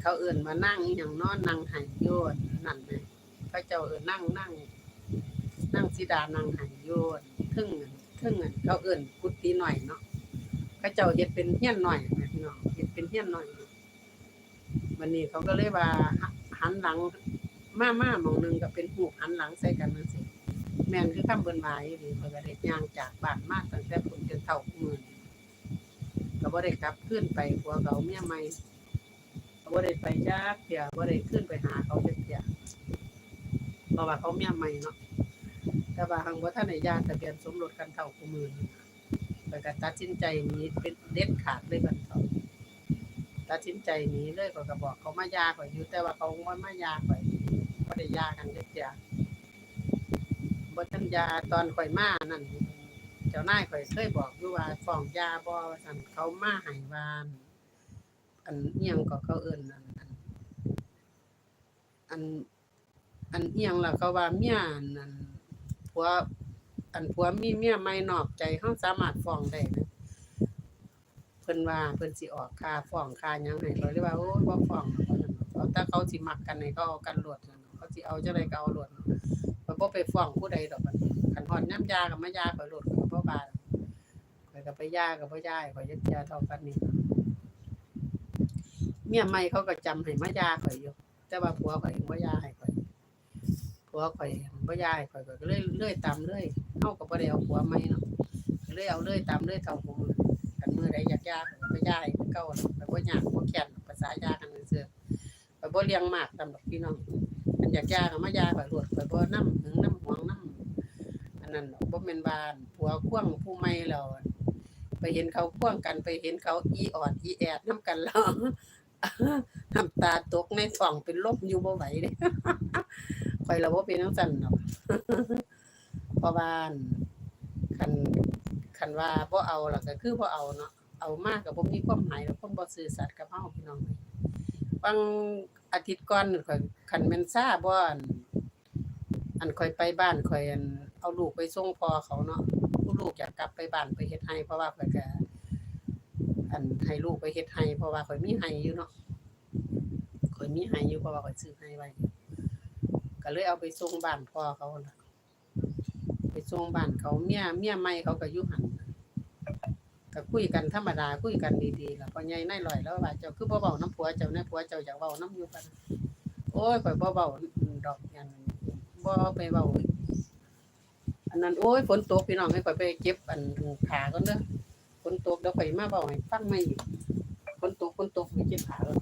เขาเอื่นมานั่งอย่างนอนนั่งหายโยนนั่นเลยพระเจ้าเอื่นนั่งนั่ง นั่งสิดานั่งหายโยนทึ่งทึ่งเงินเขาเอื่นกุฏิหน่อยเนาะพระเจ้าเฮ็ดเป็นเฮี้ยนหน่อยแม่พี่น้องเฮ็ดเป็นเฮี้ยนหน่อยวันนี้เขาก็เลยว่าหันหลังมามามองหนึงก็เป็นหูหันหลังใส่กันนั่นสิแมนคือคำเบิ่นหมายนี่เพิ่นก็ดย่างจากบ้านมากตั้งแต่ผมจนเฒ่ามือนี้ก็บ่ได้กลับขึ้นไปผัวเขาเมียใหม่ บ่ได้ไปจักเที่ยบ่ได้ขึ้นไปหาเขาเที่ยเพราะว่าเขาเมียใหม่เนาะแต่ว่าหังบ่ทันได้ญาติทะเบียนสมรสกันเฒ่ากูมือนี้ข้อยก็ตัดสินใจหนี้เป็นเด็ดขาดเลยบัดเขาตัดสินใจหนี้เลยข้อยก็บอกเขามายาข่อยอยู่แต่ว่าเขาบ่มายาข่อยบ่ได้ยากันเที่ยบ่ทันยาตอนข่อยมานั่นเจ้านายข่อยเคยบอกอยู่ว่าฟ้องยาบ่ว่าซั่นเขามาให้วาน อันเอียงก็เขาเอิ้นอันอันอันอันเอียงล่ะเขาว่าเมียนั่นผัวอันผัวมีเมียใหม่นอกใจเฮาสามารถฟ้องได้นะเพิ่นว่าเพิ่นสิออกค่าฟ้องค่าหยังให้เขาเลยว่าโอ้ยบ่ฟ้องหรอกว่าเอาเขาสิมักกันให้เขาเอากันโลดเขาสิเอาจังไดก็เอาโลดข้อยบ่ไปฟ้องผู้ใดดอกบันคันฮอดยายาก็มายาข่อยโลดข่อยก็บ่บาข่อยก็ไปยาก็บ่ยาให้ข่อยยัดยาเท่ากันนี่ เมียใหม่เขาก็จำให้มายาข่อยอยู่ แต่ว่าผัวข่อยยังบ่ยาให้ข่อยผัวข่อยบ่ยาให้ข่อยก็เลยเลื่อยตามเลื่อยเฮาก็บ่ได้เอาผัวใหม่เนาะก็เลยเอาเลื่อยตามเลื่อยเท่าผู้มือกันมือใดอยากยาก็ยาให้คือเก่าล่ะไปบ่ยากบ่แค้นภาษายากันซื่อๆไปบ่เลี้ยงมากตามดอกพี่น้องอันอยากยาก็มายาข่อยโลดข่อยบ่นำหึงนำหวงนำอันนั้นบ่แม่นบ้านผัวควงผู้ใหม่แล้วไปเห็นเขาควงกันไปเห็นเขาอีออดอีแอดนํกันแล้ว น้ำตาตกในท้องเป็นลมอยู่บ่ไหวเด้ข่อยละบ่เป็นจังซั่นเนาะเพราะว่านคันคันว่าบ่เอาล่ะก็คือบ่เอาเนาะเอามากก็บ่มีความหมายแล้วคนบ่ซื่อสัตย์กับเฮาพี่น้องบางอาทิตย์ก่อนข่อยคันแม่นซาบ่อันอันข่อยไปบ้านข่อยอันเอาลูกไปส่งพ่อเขาเนาะลูกอยากกลับไปบ้านไปเฮ็ดไร่เพราะว่าข่อยก็ อันให้ลูกไปเฮ็ดไร่เพราะว่าข่อยมีไร่อยู่เนาะข่อยมีไร่อยู่เพราะว่าข่อยซื้อไร่ไว้ก็เลยเอาไปส่งบ้านพ่อเขาล่ะไปส่งบ้านเขาเมียเมียใหม่เขาก็อยู่หันก็คุยกันธรรมดาคุยกันดีๆล่ะพอใหญ่นายลอยแล้วว่าเจ้าคือบ่เว้านํผัวเจ้าแน่ผัวเจ้าอยากเว้านํอยู่กันโอ้ยข่อยบ่เว้าดอกยังบ่ไปเว้าอันนั้นโอ้ยฝนตกพี่น้องให้ข่อยไปเก็บอันขาก่อนเด้อ ฝนตกเดี๋ยวข่อยมาเว้าให้ฟังใหม่ฝนตกฝนตกไม่เจ็บขาก่อน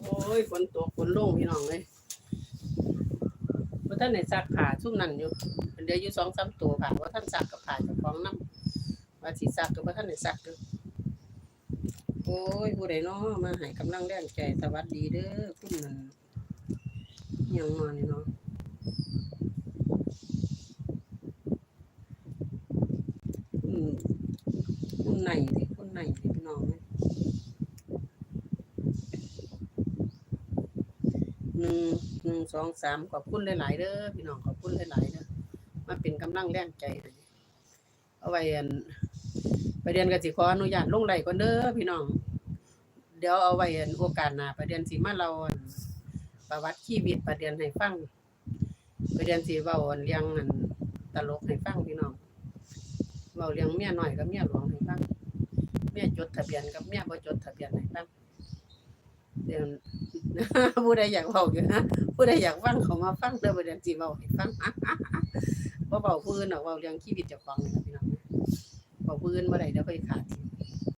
โอ้ยฝนตกฝนลงพี่น้องเลยบ่ทันไหนซักผ้าซุ่มนั่นอยู่เดี๋ยวอยู่สองสามตัวค่ะว่าท่านซักกับผ้าจ้าของน้ำว่าที่ซักกับ่ทันไหนซักอยู่โอ้ยผู้ใดน้อมาให้กำลังแรงใจสวัสดีเด้อคุณนั่นยังมานี่เนาะ อืมคุณไหนดิคุณไหนดิพี่น้องเนี่ยหนึ่งหนึ่ง สองสามขอบคุณหลายๆเด้อพี่น้องขอบคุณหลายๆเด้อมาเป็นกำลังแรงใจให้เอาไว้อันไปเรียนกันสิขออนุญาตลงไหลก่อนเด้อพี่น้อง เดี๋ยวเอาไว้อันโอกาสหน้าไปเรียนสิมาเราอันประวัติชีวิตประเรียนให้ฟังไปเรียนสิเว้าอันเรื่องอันตลกให้ฟังพี่น้องเว้าเรื่องเมียหน้อยกับเมียหลวงให้ฟังเมียจดทะเบียนกับเมียบ่จดทะเบียนให้ฟังเดี๋ยว ผู้ใดอยากเบาอยู่นะผู้ใดอยากฟังเขามาฟังเด้อบ่เดี๋ยวสิเบาให้ฟังบ่เบาพื้นหรอกเบาเรื่องชีวิตเจ้าของนี่ล่ะพี่น้องเบาผู้อื่นบ่ได้เดี๋ยวไปขาดที